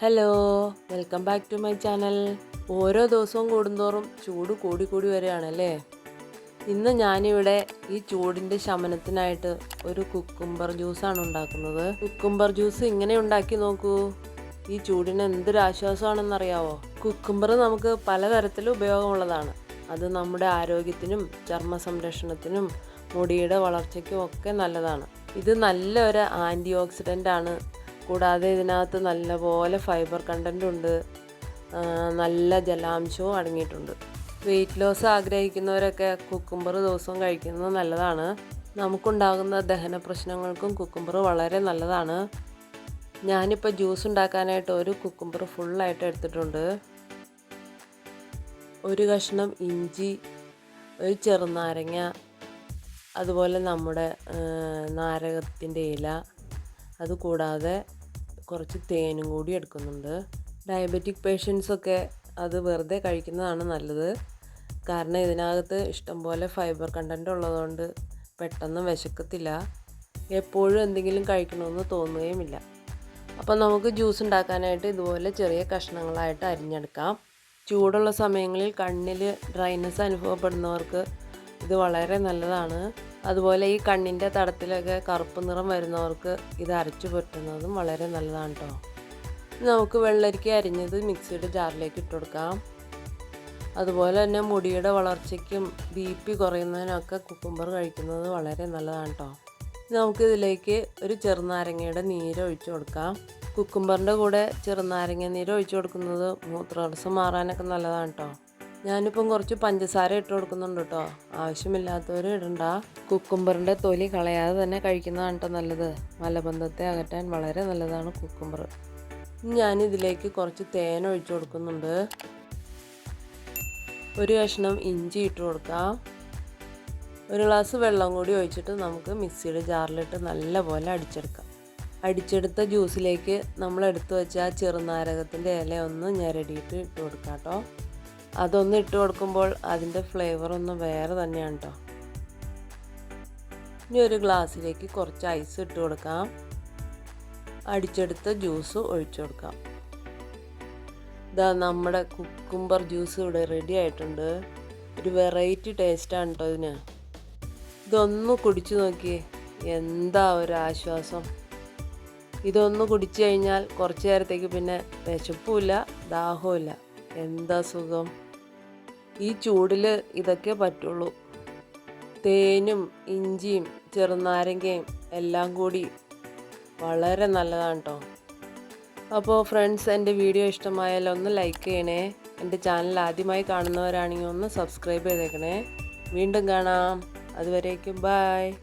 Hello welcome back to my channel. ഓരോ ദിവസവും കൂടുന്തോറും ചൂട് കൂടി കൂടി വരികയാണല്ലേ? ഇന്ന് ഞാനിവിടെ ഈ ചൂടിന്റെ ശമനത്തിനായിട്ട് ഒരു കുക്കുംബർ ജ്യൂസാണ് ഉണ്ടാക്കുന്നത്. കുക്കുംബർ ജ്യൂസ് ഇങ്ങനെ ഉണ്ടാക്കി നോക്കൂ. ഈ ചൂടിന് എന്തൊരു ആശ്വാസമാണെന്നറിയാവോ? കുക്കുംബർ നമുക്ക് പലതരത്തിൽ ഉപയോഗമുള്ളതാണ്. അത് നമ്മുടെ ആരോഗ്യത്തിനും ചർമ്മ സംരക്ഷണത്തിനും മുടിയുടെ വളർച്ചയ്ക്കും ഒക്കെ നല്ലതാണ്. ഇത് നല്ലൊരു ആന്റി ഓക്സിഡന്റ് ആണ് കൂടാതെ ഇതിനകത്ത് നല്ലപോലെ ഫൈബർ കണ്ടന്റ് ഉണ്ട്. നല്ല ജലാംശവും അടങ്ങിയിട്ടുണ്ട്. വെയിറ്റ് ലോസ് ആഗ്രഹിക്കുന്നവരൊക്കെ കുക്കുംബർ ദിവസവും കഴിക്കുന്നത് നല്ലതാണ്. നമുക്കുണ്ടാകുന്ന ദഹന പ്രശ്നങ്ങൾക്കും കുക്കുംബർ വളരെ നല്ലതാണ്. ഞാനിപ്പോൾ ജ്യൂസ് ഉണ്ടാക്കാനായിട്ട് ഒരു കുക്കുംബർ ഫുള്ളായിട്ട് എടുത്തിട്ടുണ്ട്. ഒരു കഷ്ണം ഇഞ്ചി ഒരു ചെറുനാരങ്ങ അതുപോലെ നമ്മുടെ നാരകത്തിന്റെ ഇല അതുകൂടാതെ കുറച്ച് തേനും കൂടി എടുക്കുന്നുണ്ട്. ഡയബറ്റിക് പേഷ്യൻസൊക്കെ അത് വെറുതെ കഴിക്കുന്നതാണ് നല്ലത്. കാരണം ഇതിനകത്ത് ഇഷ്ടംപോലെ ഫൈബർ കണ്ടന്റ് ഉള്ളതുകൊണ്ട് പെട്ടെന്ന് വിശക്കത്തില്ല. എപ്പോഴും എന്തെങ്കിലും കഴിക്കണമെന്ന് തോന്നുകയുമില്ല. അപ്പോൾ നമുക്ക് ജ്യൂസ് ഉണ്ടാക്കാനായിട്ട് ഇതുപോലെ ചെറിയ കഷ്ണങ്ങളായിട്ട് അരിഞ്ഞെടുക്കാം. ചൂടുള്ള സമയങ്ങളിൽ കണ്ണിൽ ഡ്രൈനെസ് അനുഭവപ്പെടുന്നവർക്ക് ഇത് വളരെ നല്ലതാണ്. അതുപോലെ ഈ കണ്ണിന്റെ തടത്തിലൊക്കെ കറുപ്പ് നിറം വരുന്നവർക്ക് ഇത് അരച്ചു പൊറ്റുന്നതും വളരെ നല്ലതാണ് കേട്ടോ നമുക്ക് വെള്ളരിക്ക അരിഞ്ഞത് മിക്സിയുടെ ജാറിലേക്ക് ഇട്ട് കൊടുക്കാം. അതുപോലെ തന്നെ മുടിയുടെ വളർച്ചയ്ക്കും ബി പി കുറയുന്നതിനൊക്കെ കുക്കുംബർ കഴിക്കുന്നത് വളരെ നല്ലതാണ് കേട്ടോ നമുക്കിതിലേക്ക് ഒരു ചെറുനാരങ്ങയുടെ നീര് ഒഴിച്ചു കൊടുക്കാം. കുക്കുംബറിന്റെ കൂടെ ചെറുനാരങ്ങ നീര് ഒഴിച്ചു കൊടുക്കുന്നത് മൂത്രതടസ്സം മാറാനൊക്കെ നല്ലതാണ് കേട്ടോ ഞാനിപ്പം കുറച്ച് പഞ്ചസാര ഇട്ട് കൊടുക്കുന്നുണ്ട് കേട്ടോ. ആവശ്യമില്ലാത്തവർ ഇടണ്ട. കുക്കുംബറിന്റെ തൊലി കളയാതെ തന്നെ കഴിക്കുന്നതാണ് കേട്ടോ നല്ലത്. മലബന്ധത്തെ അകറ്റാൻ വളരെ നല്ലതാണ് കുക്കുംബർ. ഞാനിതിലേക്ക് കുറച്ച് തേൻ ഒഴിച്ചു കൊടുക്കുന്നുണ്ട്. ഒരു കഷ്ണം ഇഞ്ചി ഇട്ട് കൊടുക്കാം. ഒരു ഗ്ലാസ് വെള്ളം കൂടി ഒഴിച്ചിട്ട് നമുക്ക് മിക്സിയുടെ ജാറിലിട്ട് നല്ലപോലെ അടിച്ചെടുക്കാം. അടിച്ചെടുത്ത ജ്യൂസിലേക്ക് നമ്മൾ എടുത്തു വെച്ച ചെറുനാരകത്തിന്റെ ഇല ഒന്ന് ഞെരടിയിട്ട് ഇട്ട് കൊടുക്കാം കേട്ടോ. അതൊന്ന് ഇട്ട് കൊടുക്കുമ്പോൾ അതിന്റെ ഫ്ലേവർ ഒന്ന് വേറെ തന്നെയാണ് കേട്ടോ ഇനി ഒരു ഗ്ലാസ്സിലേക്ക് കുറച്ച് ഐസ് ഇട്ട് കൊടുക്കാം. അടിച്ചെടുത്ത ജ്യൂസ് ഒഴിച്ചു കൊടുക്കാം. ഇതാ നമ്മുടെ കുക്കുംബർ ജ്യൂസ് ഇവിടെ റെഡി ആയിട്ടുണ്ട്. ഒരു വെറൈറ്റി ടേസ്റ്റാണ് കേട്ടോ ഇതിന്. ഇതൊന്ന് കുടിച്ചു നോക്കിയേ എന്താ ഒരു ആശ്വാസം. ഇതൊന്ന് കുടിച്ചു കഴിഞ്ഞാൽ കുറച്ച് നേരത്തേക്ക് പിന്നെ വിശപ്പുമില്ല ദാഹവുമില്ല എന്താ സുഖം? ഈ ചൂടിൽ ഇതൊക്കെ പറ്റുള്ളൂ. തേനും ഇഞ്ചിയും ചെറുനാരങ്ങയും എല്ലാം കൂടി വളരെ നല്ലതാണ് കേട്ടോ അപ്പോൾ ഫ്രണ്ട്സ് എന്റെ വീഡിയോ ഇഷ്ടമായാലും ഒന്ന് ലൈക്ക് ചെയ്യണേ. എന്റെ ചാനൽ ആദ്യമായി കാണുന്നവരാണെങ്കിൽ ഒന്ന് സബ്സ്ക്രൈബ് ചെയ്തേക്കണേ. വീണ്ടും കാണാം. അതുവരേക്കും ബായ്